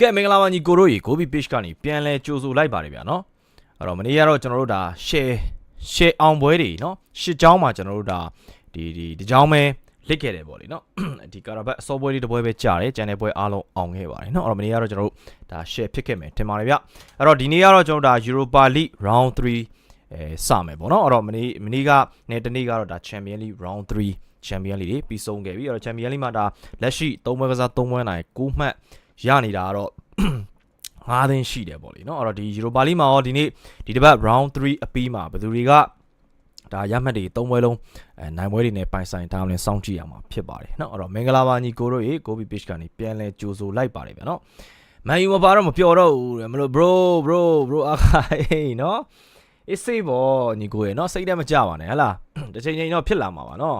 ကဲမင်္ဂလာပါညီကိုတို့ရေ Gobi Page ကနေပြန်လဲကြိုဆိုလိုက်ပါတယ်ဗျာနော်အဲ့တော့မနေ့ကတော့ကျွန်တော်တို့ဒါ share share အောင်ပွဲတွေနော်ရှစ်ချောင်းမှာကျွန်တော်တို့ဒါဒီဒီဒီချောင်းပဲလစ်ခဲ့တယ်ပေါ့လေနော်ဒီကာရာဘတ်အစောပွဲလေးတစ်ပွဲပဲကြာတယ်ကျန်တဲ့ပွဲအားလုံးအောင်ခဲ့ပါတယ်နော်အဲ့တော့မနေ့ကတော့ကျွန်တော်တို့ဒါ share ဖြစ်ခဲ့မယ်ထင်ပါတယ်ဗျအဲ့တော့ဒီနေ့ကတော့ကျွန်တော်တို့ဒါ Europa League round 3အဲစမယ်ပေါ့နော်အဲ့တော့မနေ့မနေ့ကနေ့တနေ့ကတော့ဒါ Champion League round 3 ချန်ပီယံလိတွေပြီးဆုံးခဲ့ပြီအဲ့တော့ချန်ပီယံလိမှာဒါလက်ရှိ၃ပွဲကစား၃ပွဲနိုင်6မှတ်ရနေတာကတော့5သင်းရှိတယ်ပေါ့လေနော်အဲ့တော့ဒီ Europa League မှာရောဒီနေ့ဒီတစ်ပတ် round 3အပြီးမှာဘယ်သူတွေကဒါရမှတ်တွေ၃ပွဲလုံးအဲနိုင်ပွဲတွေနဲ့ပိုင်ဆိုင်ထားအောင်လဲစောင့်ကြည့်ရမှာဖြစ်ပါတယ်နော်အဲ့တော့မင်္ဂလာပါညီကိုတို့ရေ Gobi Page ကနေပြန်လဲကြိုဆိုလိုက်ပါတယ်ဗျာနော်မန်ယူမပါတော့မပျော်တော့ဘူးမလို့ bro bro bro အခါဟေးနော် it's safe ပေါ့ညီကိုရေနော်စိတ်တမကြပါနဲ့ဟလားတစ်ချိန်ချိန်တော့ဖြစ်လာမှာပါနော်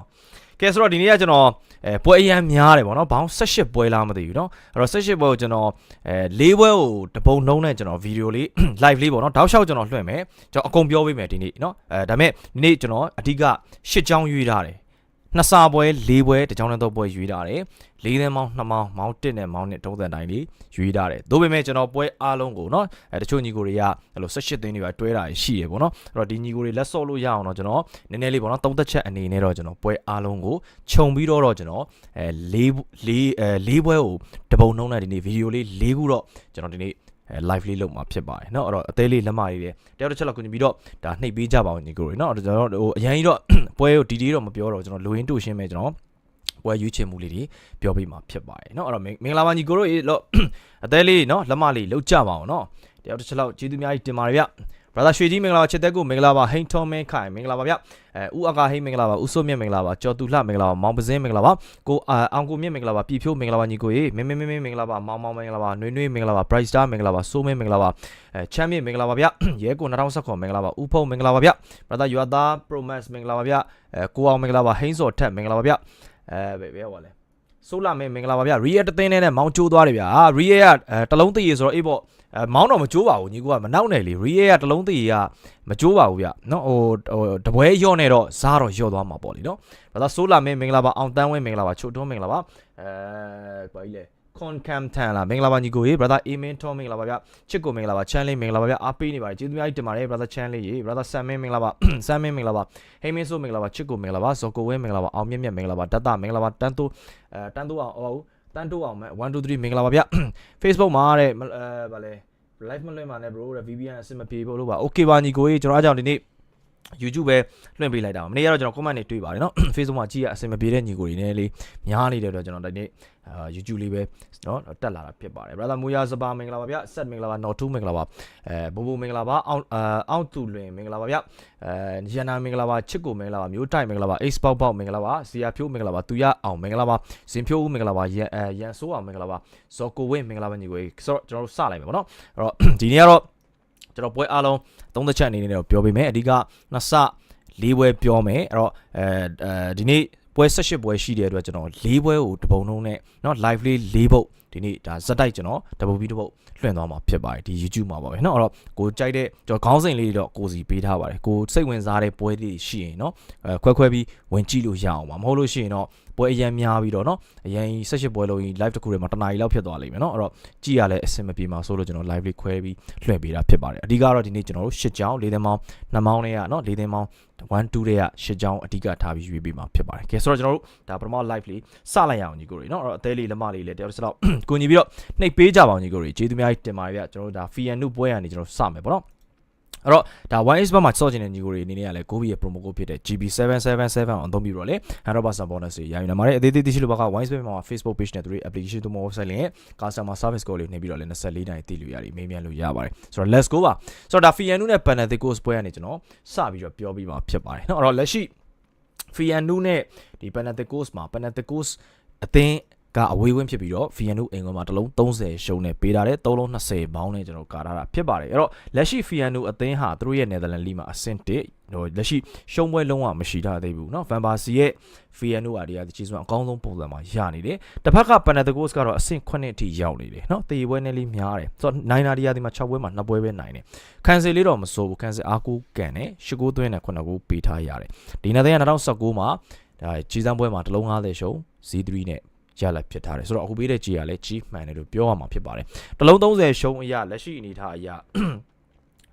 ကဲဆိုတော့ဒီနေ့ကကျွန်တော်အဲပွဲအရန်များတယ်ပေါ့နော်ဘောင်း18ပွဲလားမသိဘူးเนาะအဲ့တော့18ပွဲကိုကျွန်တော်အဲ၄ပွဲကိုတပုံနှုံးနဲ့ကျွန်တော်ဗီဒီယိုလေး live လေးပေါ့နော်တောက်လျှောက်ကျွန်တော်လွှင့်မယ်ကျွန်တော်အကုန်ပြောပေးမယ်ဒီနေ့เนาะအဲဒါပေမဲ့ဒီနေ့ကျွန်တော်အဓိက၈ချောင်းရွေးထားတယ် နှစ်စာပွဲ၄ပွဲတစ်ချောင်းနဲ့တော့ပွဲရွေးထားတယ်၄သန်းမောင်း2မောင်းမောင်း1နဲ့မောင်းနဲ့တုံးတန်တိုင်းလေးရွေးထားတယ်ဒါပေမဲ့ကျွန်တော်ပွဲအားလုံးကိုเนาะအဲတချို့ညီကိုတွေကအဲ့လို18သိန်းတွေပဲတွဲတာရှိရပေါ့နော်အဲ့တော့ဒီညီကိုတွေလက်စော့လို့ရအောင်တော့ကျွန်တော်နည်းနည်းလေးပေါ့နော်သုံးသက်ချက်အနေနဲ့တော့ကျွန်တော်ပွဲအားလုံးကိုခြုံပြီးတော့တော့ကျွန်တော်အဲ၄၄အဲ၄ပွဲကိုတပုံနှုံးနဲ့ဒီနေ့ဗီဒီယိုလေး၄ခုတော့ကျွန်တော်ဒီနေ့အဲ live လေးလုပ်မှာဖြစ်ပါတယ်เนาะအဲ့တော့အသေးလေးလက်မလေးတွေတယောက်တစ်ချက်လောက်ကူညီပြီးတော့ဒါနှိပ်ပေးကြပါဦးညီကိုတွေเนาะအဲ့တော့ကျွန်တော်ဟိုအရင်ကြီးတော့ ပွဲကိုဒီဒီတော့မပြောတော့ကျွန်တော်လိုရင်းတူရှင်းမဲ့ကျွန်တော်ပွဲရွေးချယ်မှုလေးတွေပြောပြမှာဖြစ်ပါတယ်เนาะအဲ့တော့မင်မင်္ဂလာပါညီကိုတို့ရေလို့ အသေးလေးเนาะလက်မလေးလောက်ကြပါအောင်เนาะတယောက်တစ်ချက်လောက်ကျေးဇူးများကြီးတင်ပါတယ်ဗျ brother ရွှေကြီးမင်္ဂလာပါချစ်တဲ့ကိုမင်္ဂလာပါဟိန်ထုံးမင်းခိုင်မင်္ဂလာပါဗျအဲဦးအကာဟိန်မင်္ဂလာပါဦးစိုးမြင့်မင်္ဂလာပါကျော်သူလှမင်္ဂလာပါမောင်ပစင်းမင်္ဂလာပါကိုအောင်ကိုမြင့်မင်္ဂလာပါပြည်ဖြိုးမင်္ဂလာပါညီကိုရေမင်းမင်းမင်းမင်္ဂလာပါမောင်မောင်မင်္ဂလာပါနွေနွေမင်္ဂလာပါ bright star မင်္ဂလာပါစိုးမင်းမင်္ဂလာပါအဲချမ်းမြင့်မင်္ဂလာပါဗျရဲကို2019မင်္ဂလာပါဦးဖုံးမင်္ဂလာပါဗျ brother ရွာသား promise မင်္ဂလာပါဗျအဲကိုအောင်မင်္ဂလာပါဟိန်းစော်ထက်မင်္ဂလာပါဗျအဲဘယ်ဘယ်ဟောလဲဆိုလာမင်းမင်္ဂလာပါဗျရီယတသင်းနဲ့မောင်းချိုးသွားတယ်ဗျာရီယကအဲတလုံးတည်ရဆိုတော့အေးပေါ့ အဲမောင်းတော့မချိုးပါဘူးညီကမနောက်နယ်လေရီယကတလုံးတည်ရကမချိုးပါဘူးဗျနော်ဟိုဟိုတပွဲရော့နေတော့ဇားတော့ရော့သွားမှာပေါ့လीနော်ဘာသာဆိုလာမင်းမင်္ဂလာပါအောင်တန်းဝင်းမင်္ဂလာပါချိုတွန်းမင်္ဂလာပါအဲဘာကြီးလဲ concam ထန်လာမင်္ဂလာပါညီကိုရေ brother amen ထောမင်္ဂလာပါဗျချစ်ကိုမင်္ဂလာပါချမ်းလေးမင်္ဂလာပါဗျအားပေးနေပါတယ်ကျေးဇူးများကြီးတင်ပါတယ် brother ချမ်းလေးရေ brother ဆမ်မင်းမင်္ဂလာပါဆမ်မင်းမင်္ဂလာပါဟိမင်းဆိုမင်္ဂလာပါချစ်ကိုမင်္ဂလာပါဇော်ကိုဝင်းမင်္ဂလာပါအောင်မြတ်မြတ်မင်္ဂလာပါတတမင်္ဂလာပါတန်းတိုးအဲတန်းတိုးအောင်ဟော တန်းတိုးအောင်မဲ့1 2 3မင်္ဂလာပါဗျ Facebook မှာတဲ့အဲဗာလဲ live မလွှင့်ပါနဲ့ bro တဲ့ VPN အဆင်မပြေဘူးလို့ပါ okay ပါညီကိုရေကျွန်တော်အားကြောင့်ဒီနေ့ YouTube ပဲလွှင့်ပေးလိုက်တာပါမနေ့ကတော့ကျွန်တော် comment တွေတွေ့ပါတယ်เนาะ Facebook မှာကြည့်ရအဆင်မပြေတဲ့ညီကိုတွေနဲ့လေးများနေတဲ့အတွက်ကျွန်တော်ဒီနေ့အာ YouTube လေးပဲเนาะတက်လာတာဖြစ်ပါတယ် brother မူရစပါမင်္ဂလာပါဗျဆက်မင်္ဂလာပါနော်ထူးမင်္ဂလာပါအဲဘိုးဘိုးမင်္ဂလာပါအောင်းအာအောင်းသူလွင်မင်္ဂလာပါဗျအဲရန်နာမင်္ဂလာပါချစ်ကိုမင်္ဂလာပါမျိုးတိုက်မင်္ဂလာပါ Ace ပေါက်ပေါက်မင်္ဂလာပါဇီယာဖြိုးမင်္ဂလာပါသူရအောင်မင်္ဂလာပါဇင်ဖြိုးဦးမင်္ဂလာပါရန်အဲရန်ဆိုးအောင်မင်္ဂလာပါဇော်ကိုဝင်းမင်္ဂလာပါညီကိုဆိုတော့ကျွန်တော်တို့စလိုက်မယ်ပေါ့နော်အဲ့တော့ဒီနေ့ကတော့ ကျွန်တော်ပွဲအားလုံးသုံးသက်ချက်အနေနဲ့တော့ပြောပေးမယ်အဓိကနှစ်ဆ၄ပွဲပြောမယ်အဲ့တော့အဲအဲဒီနေ့ပွဲ18ပွဲရှိတဲ့အတွက်ကျွန်တော်၄ပွဲကိုတပုံလုံးနဲ့เนาะ live လေး၄ပုတ် ဒီနေ့ဒါဇက်တိုက်ကျွန်တော်တပုတ်ပြီးတပုတ်လွှင့်သွားမှာဖြစ်ပါတယ်ဒီ YouTube မှာပါပဲเนาะအဲ့တော့ကိုကြိုက်တဲ့ကျွန်တော်ခေါင်းစဉ်လေးတွေတော့ကိုစီပေးထားပါတယ်ကိုစိတ်ဝင်စားတဲ့ပွဲတွေရှိရင်เนาะအဲခွဲခွဲပြီးဝင်ကြည့်လို့ရအောင်ပါမဟုတ်လို့ရှိရင်တော့ပွဲအရန်များပြီးတော့เนาะအရန်18ပွဲလုံးကြီး live တစ်ခုထဲမှာတစ်နာရီလောက်ဖြစ်သွားလိမ့်မယ်เนาะအဲ့တော့ကြည့်ရလဲအဆင်မပြေမှာဆိုလို့ကျွန်တော် live လေးခွဲပြီးလွှင့်ပေးတာဖြစ်ပါတယ်အဓိကတော့ဒီနေ့ကျွန်တော်တို့၈ချောင်း၄သင်းမောင်း2မောင်းနဲ့ကเนาะ၄သင်းမောင်း1 2တဲ့က၈ချောင်းအဓိကထားပြီးရွေးပေးမှာဖြစ်ပါတယ်ကဲဆိုတော့ကျွန်တော်တို့ဒါပထမ live လေးစလိုက်ရအောင်ညီကိုတွေเนาะအဲ့တော့အသေးလေးလက်မလေးလည်းတယောက်တစ်စလောက် ကိုညီပြီးတော့နှိပ်ပေးကြပါအောင်ညီကိုတွေကျေးဇူးများကြီးတင်ပါတယ်ဗျကျွန်တော်တို့ဒါ FIAN နုပွဲရနေကျွန်တော်စမယ်ပေါ့နော်အဲ့တော့ဒါ 1x ဘတ်မှာစော့ချင်တဲ့ညီကိုတွေအနေနဲ့ကလည်း Gobi ရဲ့ promo code ဖြစ်တဲ့ GB777 အောင်သုံးပြီးတော့လေ100% bonus တွေရယူနေပါတယ်အသေးသေးသိရှိလို့ပါက 1x ဘတ်မှာ Facebook page နဲ့သူတို့ application တို့ website နဲ့ customer service call လေးနေပြီးတော့လည်း24နိုင်သိလို့ရတယ်မေးမြန်းလို့ရပါတယ်ဆိုတော့ let's go ပါဆိုတော့ဒါ FIAN နုနဲ့ Panathinaikos ပွဲကနေကျွန်တော်စပြီးတော့ပြောပြီးမှာဖြစ်ပါတယ်เนาะအဲ့တော့လက်ရှိ FIAN နုနဲ့ဒီ Panathinaikos မှာ Panathinaikos အသင်း ကအဝေးဝင်းဖြစ်ပြီးတော့ Fianu အင်ကွန်မှာတစ်လုံး30ရှုံးနဲ့ပေးထားတယ်3လုံး20ဘောင်းနဲ့ကျွန်တော်ကာထားတာဖြစ်ပါတယ်အဲ့တော့လက်ရှိ Fianu အသင်းဟာသူတို့ရဲ့ Netherlands League မှာအဆင့်1ဟိုလက်ရှိရှုံးပွဲလုံးဝမရှိထားသေးဘူးเนาะ Van Persie ရဲ့ Fianu အရာဒီချီဆိုအကောင်းဆုံးပုံစံမှာရနေတယ်တစ်ဖက်က Panathinaikos ကတော့အဆင့်9အထိရောက်နေတယ်เนาะတေပွဲနဲ့လေးများတယ်ဆိုတော့နိုင်နာဒီယာဒီမှာ6ပွဲမှာ2ပွဲပဲနိုင်တယ်ခံစီလေးတော့မစိုးဘူးခံစီအားကိုကန်တယ်8ကိုသွင်းနဲ့9ကိုပေးထားရတယ်ဒီနေ့တဲ့2019မှာဒါကြီးစမ်းပွဲမှာတစ်လုံး50ရှုံး Z3 နဲ့ ရလက်ဖြစ်ထားတယ်ဆိုတော့အခုပေးတဲ့ကြေးကလည်းကြီးမှန်တယ်လို့ပြောရမှာဖြစ်ပါတယ်တလုံး30ရှုံးအရာလက်ရှိအနေထားအရာ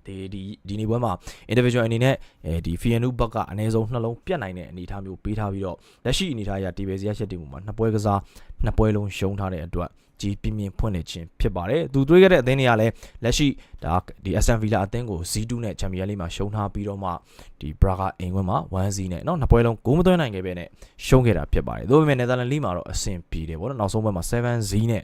ဒီဒီဒီနေ့ပွဲမှာ individual အနေနဲ့အဲဒီ FNU ဘက်ကအနည်းဆုံးနှလုံးပြတ်နိုင်တဲ့အနေအထားမျိုးပေးထားပြီးတော့လက်ရှိအနေအထားအရတီဘယ်စီရချက်တင်မှုမှာနှစ်ပွဲကစားနှစ်ပွဲလုံးရှုံးထားတဲ့အတွက်ကြီးပြင်းပြင်းဖွင့်နေခြင်းဖြစ်ပါတယ်သူတွေးခဲ့တဲ့အသင်းတွေကလည်းလက်ရှိဒါဒီ Aston Villa အသင်းကို Z2 နဲ့ Champions League မှာရှုံးထားပြီးတော့မှဒီ Braga အင်ကွင်းမှာ 1-0 နဲ့เนาะနှစ်ပွဲလုံးဂိုးမသွင်းနိုင်ခဲ့ပဲနဲ့ရှုံးခဲ့တာဖြစ်ပါတယ်ဒါပေမဲ့ Netherlands League မှာတော့အဆင်ပြေတယ်ဗောနော်နောက်ဆုံးပွဲမှာ7-0နဲ့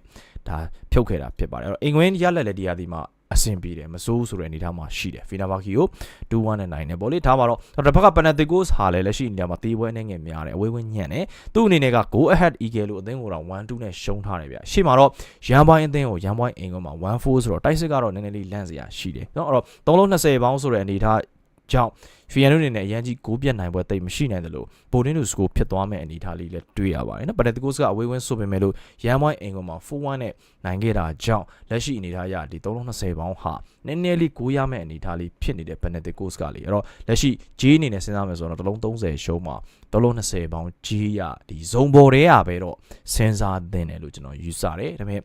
ဒါဖြုတ်ခဲ့တာဖြစ်ပါတယ်အဲ့တော့အင်ကွင်းရလက်လက်ဒီယာဒီမှာ အဆင်ပြေတယ်မစိုးဆိုတဲ့အနေအထားမှာရှိတယ်ဖီနာဘာကီကို2-1နဲ့နိုင်တယ်ဗောလေထားပါတော့တစ်ဖက်က Panathinaikos ဟာလည်းလက်ရှိအနေမှာတေးပွဲအနေငယ်များတယ်အဝေးဝင်းညံ့တယ်သူ့အနေနဲ့က go ahead eagle လို့အသင်းကိုတော့1-2နဲ့ရှုံးထားတယ်ဗျရှေ့မှာတော့ရန်ပိုင်းအသင်းကိုရန်ပိုင်းအင်ကွန်းမှာ1-4ဆိုတော့တိုက်စစ်ကတော့နည်းနည်းလေးလန့်စရာရှိတယ်เนาะအဲ့တော့3လုံး20ပေါင်းဆိုတဲ့အနေအထား ကြောင့်ဖီယန်တို့အနေနဲ့အရန်ကြီးဂိုးပြတ်နိုင်ပွဲတိတ်မရှိနိုင်တယ်လို့ပိုတင်းတို့စကိုဖြစ်သွားမဲ့အနေအထားလေးလည်းတွေ့ရပါတယ်နော်ပဒက်တကိုစကအဝေးဝင်းဆိုပေမဲ့လို့ရန်မွိုင်းအင်ကွန်မှာ4-1နဲ့နိုင်ခဲ့တာကြောင့်လက်ရှိအနေအထားအရဒီ320ပေါင်းဟာနည်းနည်းလေးဂိုးရမဲ့အနေအထားလေးဖြစ်နေတဲ့ပဒက်တကိုစကလေးအဲ့တော့လက်ရှိဂျေးအနေနဲ့စဉ်းစားမယ်ဆိုတော့တစ်လုံး30ရှုံးမှာ320ပေါင်းဂျေးရဒီဇုံပေါ်တွေကပဲတော့စဉ်းစားသင့်တယ်လို့ကျွန်တော်ယူဆတယ်ဒါပေမဲ့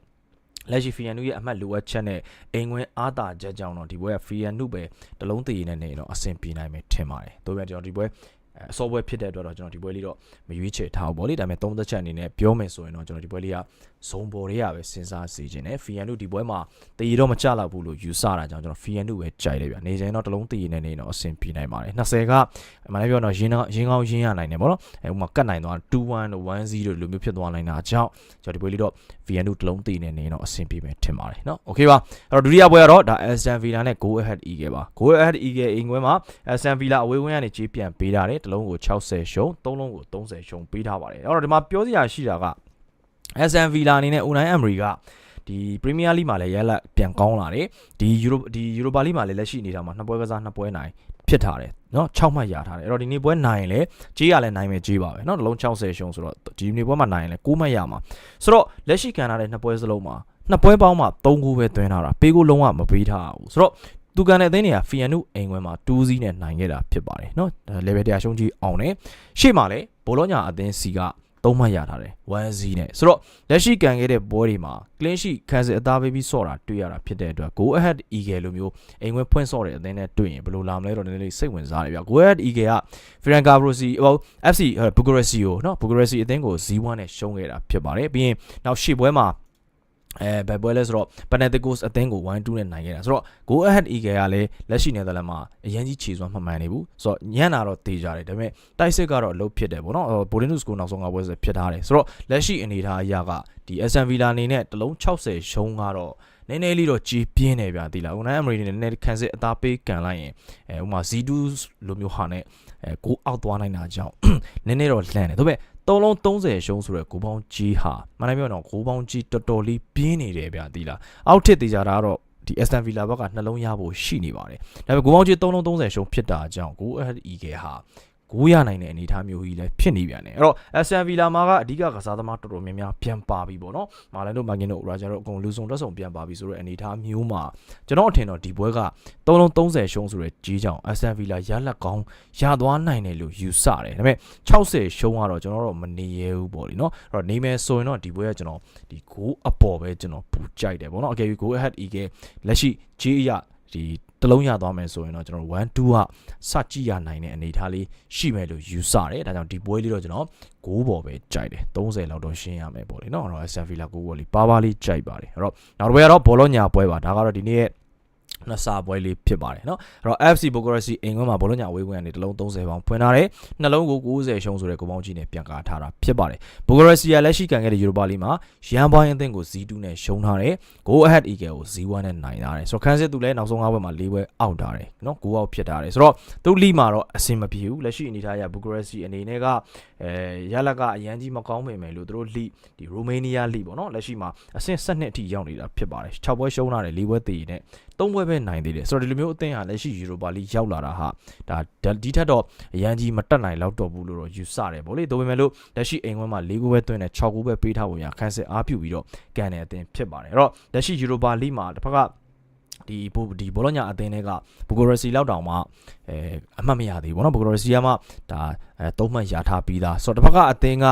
လက်ရှိဖီယန်နုရဲ့အမှတ်လိုအပ်ချက်နဲ့အိမ်ဝင်အားတာချက်ကြောင့်တော့ဒီဘွဲကဖီယန်နုပဲတလုံးတည်နေနေတော့အဆင်ပြေနိုင်မယ်ထင်ပါတယ်။ဒါပေမဲ့ကျွန်တော်ဒီဘွဲအစောပွဲဖြစ်တဲ့အတွက်တော့ကျွန်တော်ဒီပွဲလေးတော့မရွေးချယ်ထားဘူးဗောလေဒါပေမဲ့သုံးသက်ချက်အနေနဲ့ပြောမယ်ဆိုရင်တော့ကျွန်တော်ဒီပွဲလေးက ဇုံပေါ်တွေကပဲစဉ်းစားစီခြင်းနဲ့ဖီယန်နုဒီပွဲမှာတည်တော့မကြတော့ဘူးလို့ယူဆတာကြောင့်ကျွန်တော်ဖီယန်နုပဲကြိုက်တယ်ဗျနေချိန်တော့တလုံးတည်နေနေတော့အဆင်ပြေနိုင်ပါတယ်20ကအမှန်တကယ်ပြောတော့ရင်းရင်းကောင်းရင်းရနိုင်တယ်ဗောနော်အဲဥမာကတ်နိုင်သွား2-1တို့1-0တို့လိုမျိုးဖြစ်သွားနိုင်တာကြောင့်ကျွန်တော်ဒီပွဲလေးတော့ VN တလုံးတည်နေနေတော့အဆင်ပြေမယ်ထင်ပါတယ်เนาะโอเคပါအဲ့တော့ဒုတိယပွဲကတော့ဒါ Aston Villa နဲ့ Go Ahead Eagle ပါ Go Ahead Eagle အင်ကွင်းမှာ Aston Villa အဝေးဝင်းကနေကြေးပြန်ပေးထားတယ်တစ်လုံးကို60ရှုံးသုံးလုံးကို30ရှုံးပေးထားပါတယ်အဲ့တော့ဒီမှာပြောစရာရှိတာက Aston Villa အနေနဲ့ Unai Emery ကဒီ Premier League မှာလည်းရလက်ပြန်ကောင်းလာတယ်ဒီ Euro ဒီ Europa League မှာလည်းလက်ရှိအနေထားမှာနှစ်ပွဲကစားနှစ်ပွဲနိုင်ဖြစ်ထားတယ်เนาะ6မှတ်ရထားတယ်အဲ့တော့ဒီနေ့ပွဲနိုင်ရင်လည်းကြေးရလည်းနိုင်မယ်ကြေးပါပဲเนาะတစ်လုံး60ရှုံးဆိုတော့ဒီနေ့ပွဲမှာနိုင်ရင်လည်း9မှတ်ရမှာဆိုတော့လက်ရှိကန်ထားတဲ့နှစ်ပွဲစလုံးမှာနှစ်ပွဲပေါင်းမှာ3ဂိုးပဲသွင်းထားတာပေးကိုလုံးဝမပေးထားဘူးဆိုတော့သူကန်တဲ့အသင်းတွေကဖီယန်နုအိမ်ခွဲမှာ2စီးနဲ့နိုင်ခဲ့တာဖြစ်ပါတယ်เนาะ level 100ရှုံးကြီးအောင်တယ်ရှေ့မှာလည်းဘောလုံးညာအသင်းစီက သုံးမှတ်ရထားတယ်1 0နဲ့ဆိုတော့လက်ရှိကန်ခဲ့တဲ့ပွဲတွေမှာ clean sheet ခံစစ်အသားပေးပြီးဆော့တာတွေ့ရတာဖြစ်တဲ့အတွက် go ahead eagle လိုမျိုးအိမ်ခွဲဖွင့်ဆော့တဲ့အသင်းနဲ့တွေ့ရင်ဘယ်လိုလာမလဲတော့နည်းနည်းစိတ်ဝင်စားတယ်ဗျ go ahead eagle က Ferran Cabrosi ဟို FC Bucharest ကိုနော် Bucharest အသင်းကို0-1နဲ့ရှုံးခဲ့တာဖြစ်ပါတယ်ပြီးရင်နောက်ရှေ့ပွဲမှာ အဲဘယ်ပွဲလဲဆိုတော့ Panathinaikos အသင်းကို1-2နဲ့နိုင်ခဲ့တာဆိုတော့ Go Ahead Eagle ကလည်းလက်ရှိနယ်သာလန်မှာအရင်ကြီးခြေစွမ်းမှမှန်နေဘူးဆိုတော့ညံ့တာတော့တေးကြတယ်ဒါပေမဲ့တိုက်စစ်ကတော့အလုပ်ဖြစ်တယ်ပေါ့နော်ဘိုဒင်းနုစ်ကိုနောက်ဆုံးကပွဲဆက်ဖြစ်ထားတယ်ဆိုတော့လက်ရှိအနေထားအရကဒီ Aston Villa အနေနဲ့တလုံး60ရှုံးကတော့နည်းနည်းလေးတော့ကြည်ပြင်းနေဗျာဒီလားဦးနိုင်အမရီနဲ့နည်းနည်းခံစစ်အသားပေးကန်လိုက်ရင်အဲဥမာ Z2 လိုမျိုးဟာနဲ့အဲကိုအောက်သွားနိုင်တာကြောင့်နည်းနည်းတော့လန့်တယ်ဒါပေမဲ့ သုံးလုံး30ရှုံးဆိုတဲ့ကိုပေါင်းကြီးဟာမနိုင်ပြောတော့ကိုပေါင်းကြီးတော်တော်လေးပြင်းနေတယ်ဗျာဒီလားအောက်ထစ်တေချာတာကတော့ဒီ Aston Villa ဘက်ကနှလုံးရဖို့ရှိနေပါတယ်ဒါပေမဲ့ကိုပေါင်းကြီး3လုံး30ရှုံးဖြစ်တာကြောင့် Go Ahead Eagle ဟာ ကိုရနိုင်တဲ့အနေအထားမျိုးကြီးလည်းဖြစ်နေပြန်တယ်အဲ့တော့ Aston Villa မှာကအဓိကကစားသမားတော်တော်များများပြန်ပါပြီပေါ့နော်မာလန်တို့မာကင်တို့ရာဂျာတို့အကုန်လူစုံတက်ဆုံပြန်ပါပြီဆိုတော့အနေအထားမျိုးမှာကျွန်တော်အထင်တော့ဒီပွဲက3လုံး30ရှုံးဆိုတဲ့ကြီးကြောင် Aston Villa ရလက်ကောင်းရသွားနိုင်တယ်လို့ယူဆတယ်ဒါပေမဲ့60ရှုံးကတော့ကျွန်တော်တို့မနေရဘူးပေါ့လေနော်အဲ့တော့နေမယ်ဆိုရင်တော့ဒီပွဲကကျွန်တော်ဒီဂိုးအပေါ်ပဲကျွန်တော်ပူကြိုက်တယ်ပေါ့နော်အကယ်၍ go ahead eagle လက်ရှိကြီးအရဒီ တလုံးရသွားမယ်ဆိုရင်တော့ကျွန်တော်1 2ကစကြည့်ရနိုင်တဲ့အနေအထားလေးရှိမယ်လို့ယူဆတယ်ဒါကြောင့်ဒီပွဲလေးတော့ကျွန်တော်ဂိုးပေါ်ပဲကြိုက်တယ်30လောက်တော့ရှင်းရမယ်ပေါ့လေနော်အဲ့တော့ Aston Villa ဂိုးပေါ်လေးပါပါလေးကြိုက်ပါတယ်အဲ့တော့နောက်တစ်ပွဲကတော့ဘောလုံးညာပွဲပါဒါကတော့ဒီနေ့ရဲ့ နှစ်စာပွဲလေးဖြစ်ပါတယ်เนาะအဲ့တော့ FC Bucharest အင်္ဂလန်မှာဘောလုံးညာဝေးဝင်ကနေတစ်လုံး30ပေါင်ဖွင့်ထားတယ်နှလုံးကို90ရှုံးဆိုတဲ့ကိုပေါင်းကြီးနဲ့ပြန်ကားထားတာဖြစ်ပါတယ် Bucharest ကလက်ရှိကန်ခဲ့တဲ့ Europa League မှာရန်ပိုင်းအသင်းကို Z2 နဲ့ရှုံးထားတယ် Go Ahead Eagle ကို Z1 နဲ့နိုင်ထားတယ်ဆိုတော့ခန်းစစ်သူလည်းနောက်ဆုံး၅ပွဲမှာ၄ပွဲအောက်ထားတယ်เนาะ9အောက်ဖြစ်ထားတယ်ဆိုတော့သူလီမှာတော့အဆင်မပြေဘူးလက်ရှိအနေထားအရ Bucharest အနေနဲ့ကအဲရလက်ကအရန်ကြီးမကောင်းပေမဲ့လို့သူတို့လီဒီ Romania လီပေါ့เนาะလက်ရှိမှာအဆင့်7နှစ်အထိရောက်နေတာဖြစ်ပါတယ်6ပွဲရှုံးထားတယ်၄ပွဲတည်နဲ့၃ပွဲ ပဲနိုင်သေးတယ်ဆိုတော့ဒီလိုမျိုးအသင်းဟာလက်ရှိ Europa League ရောက်လာတာဟာဒါဒီထက်တော့အရန်ကြီးမတက်နိုင်လောက်တော့ဘူးလို့တော့ယူဆတယ်ဗောလေဒါပေမဲ့လို့လက်ရှိအိမ်ဝဲမှာ၄ခုပဲသွင်းတယ်6ခုပဲပေးထားပုံရခန်းစစ်အားပြုပြီးတော့ကန်တဲ့အသင်းဖြစ်ပါတယ်အဲ့တော့လက်ရှိ Europa League မှာတစ်ဖက်ကဒီဘူဒီဘောလုံးညာအသင်းတွေကဘူဂိုရစီလောက်တောင်မှအဲအမှတ်မရသေးဘူးပေါ့နော်ဘိုဂရိုစီကမှဒါအဲသုံးမှတ်ရထားပြီးသားဆိုတော့တစ်ဖက်ကအသင်းက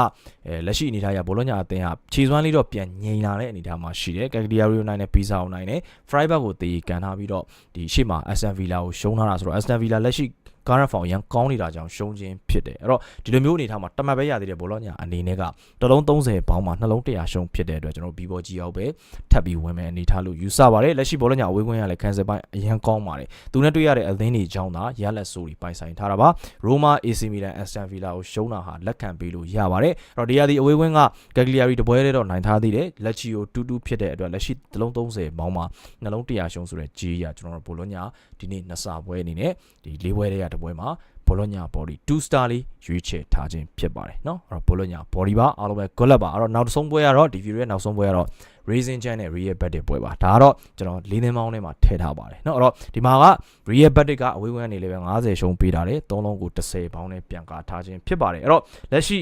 အဲလက်ရှိအနေထားရဘိုလိုညာအသင်းကခြေစွမ်းလေးတော့ပြန်ငြိမ်လာတဲ့အနေထားမှာရှိတယ်ကက်ဂရီယာရီယိုနိုင်နဲ့ပီဇာအောင်နိုင်နဲ့ဖရိုက်ဘတ်ကိုတေးကန်ထားပြီးတော့ဒီရှေ့မှာ Aston Villa ကိုရှုံးထားတာဆိုတော့ Aston Villa လက်ရှိကာရန်ဖောင်ရန်ကောင်းနေတာကြောင့်ရှုံးခြင်းဖြစ်တယ်အဲ့တော့ဒီလိုမျိုးအနေထားမှာတမတ်ပဲရသေးတဲ့ဘောလုံးညာအနေနဲ့ကတလုံး30ပေါင်းမှာနှလုံး100ရှုံးဖြစ်တဲ့အတွက်ကျွန်တော်ဘီဘောကြီးရောက်ပဲထပ်ပြီးဝင်မယ်အနေထားလို့ယူဆပါတယ်လက်ရှိဘောလုံးညာအဝေးခွင့်ရလဲ cancel ပိုင်းအရန်ကောင်းပါတယ်သူနဲ့တွေ့ရတဲ့အသင်းတွေကြောင့်သာလက်ဆိုတွေပိုင်ဆိုင်ထားတာပါရိုမာ AC Milan Aston Villa ကိုရှုံးတာဟာလက်ခံပေးလို့ရပါတယ်အဲ့တော့ဒီရဒီအဝေးကွင်းက Cagliari တပွဲတည်းတော့နိုင်ထားသေးတယ်လက်ချီကိုတူးတူးဖြစ်တဲ့အတွက်လက်ရှိတလုံး30ဘောင်းမှာနှလုံး100ရှုံးဆိုတဲ့ကြီးရကျွန်တော်တို့ဘောလုံးညာဒီနေ့နှစ်စာပွဲအနေနဲ့ဒီလေးပွဲတည်းရတပွဲမှာဘောလုံးညာ body 2 star လေးရွေးချယ်ထားခြင်းဖြစ်ပါတယ်เนาะအဲ့တော့ဘောလုံးညာ body ပါအားလုံးပဲ good luck ပါအဲ့တော့နောက်ဆုံးပွဲကတော့ဒီ video ရဲ့နောက်ဆုံးပွဲကတော့ Racing Chan နဲ့ Real Badit ပွဲပါဒါကတော့ကျွန်တော်လေးသင်းပေါင်းထဲမှာထည့်ထားပါတယ်เนาะအဲ့တော့ဒီမှာက Real Badit ကအဝေးဝန်းနေလေပဲ90ရှုံးပေးတာတယ်၃လုံးကို10ပေါင်းနဲ့ပြန်ကားထားခြင်းဖြစ်ပါတယ်အဲ့တော့လက်ရှိ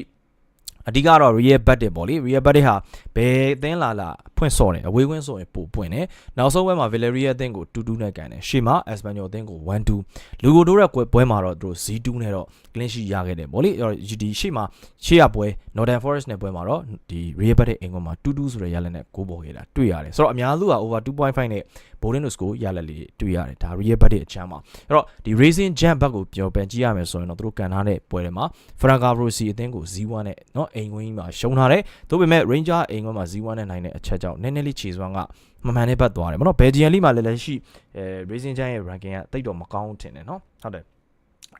အဓိကတော့ Real Badit ပေါ့လေ Real Badit ဟာဘယ်အသင်းလာလာဖွင့်စော်တယ်အဝေးဝန်းဆိုရင်ပို့ပွင့်တယ်နောက်ဆုံးပွဲမှာ Villarreal အသင်းကို2-2နဲ့ကန်တယ်ရှေ့မှာ Espanyol အသင်းကို1-2လူကိုတိုးတဲ့ပွဲမှာတော့သူတို့ Z2 နဲ့တော့ clean sheet ရခဲ့တယ်ဗောလေအဲ့တော့ဒီရှေ့မှာရှေ့ရပွဲ Northern Forest နဲ့ပွဲမှာတော့ဒီ Real Badit အင်ကွန်မှာ2-2ဆိုတဲ့ရလနဲ့ကိုးပေါ်ခဲ့တာတွေ့ရတယ်ဆိုတော့အများစုက over 2.5နဲ့ Bolden score ရလက်လေးတွေ့ရတယ်ဒါ Real Badit အချမ်းမှာအဲ့တော့ဒီ Racing Jump ဘက်ကိုပြောပြန်ကြည့်ရမယ်ဆိုရင်တော့သူတို့ကန်ထားတဲ့ပွဲတွေမှာ Fraga Rossi အသင်းကို Z1 နဲ့เนาะအိမ်ဝင်းမှာရှုံးထားတယ်သို့ပေမဲ့ Ranger အိမ်ဝင်းမှာ Z1 နဲ့နိုင်တဲ့အချက်ကြောင့်နည်းနည်းလေးခြေစွမ်းကမမှန်တဲ့ဘက်သွားတယ်မနော် Belgian League မှာလည်းလက်ရှိအဲ Racing Giant ရဲ့ ranking ကတိတ်တော့မကောင်းထင်တယ်နော်ဟုတ်တယ်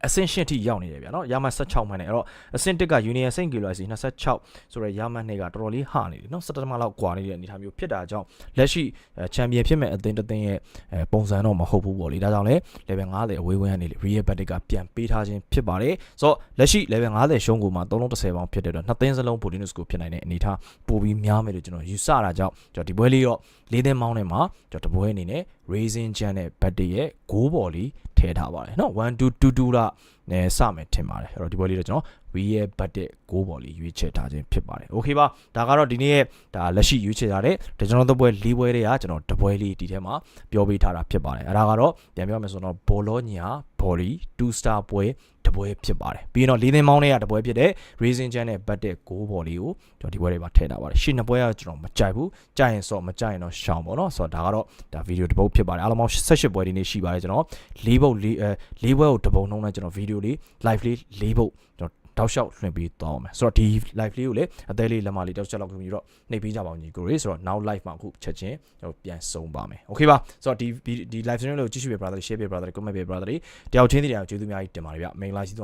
အဆင့်ရှင်းထိရောက်နေတယ်ဗျာနော်ရမတ်16မှန်းနေအဲ့တော့အဆင့်1က Union Saint Gilloise 26ဆိုရရမတ်2ကတော်တော်လေးဟာနေတယ်နော်17မှလောက်ကွာနေတဲ့အနေအထားမျိုးဖြစ်တာကြောင့်လက်ရှိချန်ပီယံဖြစ်မဲ့အသင်းတစ်သင်းရဲ့အဲပုံစံတော့မဟုတ်ဘူးပေါ့လေဒါကြောင့်လဲ level 50အဝေးဝန်းကနေ Real Badit ကပြန်ပေးထားခြင်းဖြစ်ပါတယ်ဆိုတော့လက်ရှိ level 50ရှုံးကိုမှ330ပေါင်းဖြစ်တဲ့အတွက်နှစ်သင်းစလုံး Bolinos ကိုဖြစ်နိုင်တဲ့အနေအထားပိုပြီးများမယ်လို့ကျွန်တော်ယူဆတာကြောင့်ကျွန်တော်ဒီပွဲလေးတော့လေးသင်းမောင်းထဲမှာကျွန်တော်တပွဲအနေနဲ့ Racing Jan နဲ့ Badit ရဲ့6ဘော်လီထည့်ထားပါတယ်เนาะ1 2 2 2လာနဲစမယ်ထင်ပါတယ်အဲ့တော့ဒီပွဲလေးတော့ကျွန်တော် Real Badit 6ဘော်လီရွေးချယ်ထားခြင်းဖြစ်ပါတယ်โอเคပါဒါကတော့ဒီနေ့ရဲ့ဒါလက်ရှိရွေးချယ်ထားတဲ့ဒါကျွန်တော်တို့ပွဲ၄ပွဲတွေကကျွန်တော်တပွဲလေးဒီထဲမှာပြောပေးထားတာဖြစ်ပါတယ်အဲ့ဒါကတော့ပြန်ပြောမယ်ဆိုတော့ဘောလောညာ ဘော်လီ2 star ပွဲတပွဲဖြစ်ပါတယ်ပြီးရင်တော့လေးသင်းမောင်းတွေကတပွဲဖြစ်တဲ့ Racing Jan နဲ့ Badit 6ဘော်လီကိုကျွန်တော်ဒီပွဲတွေမှာထည့်ထားပါတယ်ရှင်းနှစ်ပွဲကကျွန်တော်မကြိုက်ဘူးကြိုက်ရင်ဆိုမကြိုက်ရင်တော့ရှောင်ပေါ့နော်ဆိုတော့ဒါကတော့ဒါဗီဒီယိုတစ်ပုတ်ဖြစ်ပါတယ်အားလုံးပေါင်း18ပွဲဒီနေ့ရှိပါတယ်ကျွန်တော်၄ပုတ်၄အဲ၄ပွဲကိုတစ်ပုံနှုံးနဲ့ကျွန်တော်ဗီဒီယိုလေး live လေး၄ပုတ်ကျွန်တော် တောက်လျှောက်လွှင့်ပေးသွားအောင်မယ်ဆိုတော့ဒီ live လေးကိုလည်းအသေးလေးလက်မလေးတောက်လျှောက်လောက်ပြီးတော့နှိပ်ပေးကြပါဦးညီကိုရေဆိုတော့ now live မှာအခုချက်ချင်းကျွန်တော်ပြန်ဆုံးပါမယ်โอเคပါဆိုတော့ဒီဒီ live stream လေးကိုကြည့်ရှုပေး brother share ပေး brother comment ပေး brother တယောက်ချင်းတည်းတယောက်ကျေးဇူးများကြီးတင်ပါတယ်ဗျမင်္ဂလာရှိသော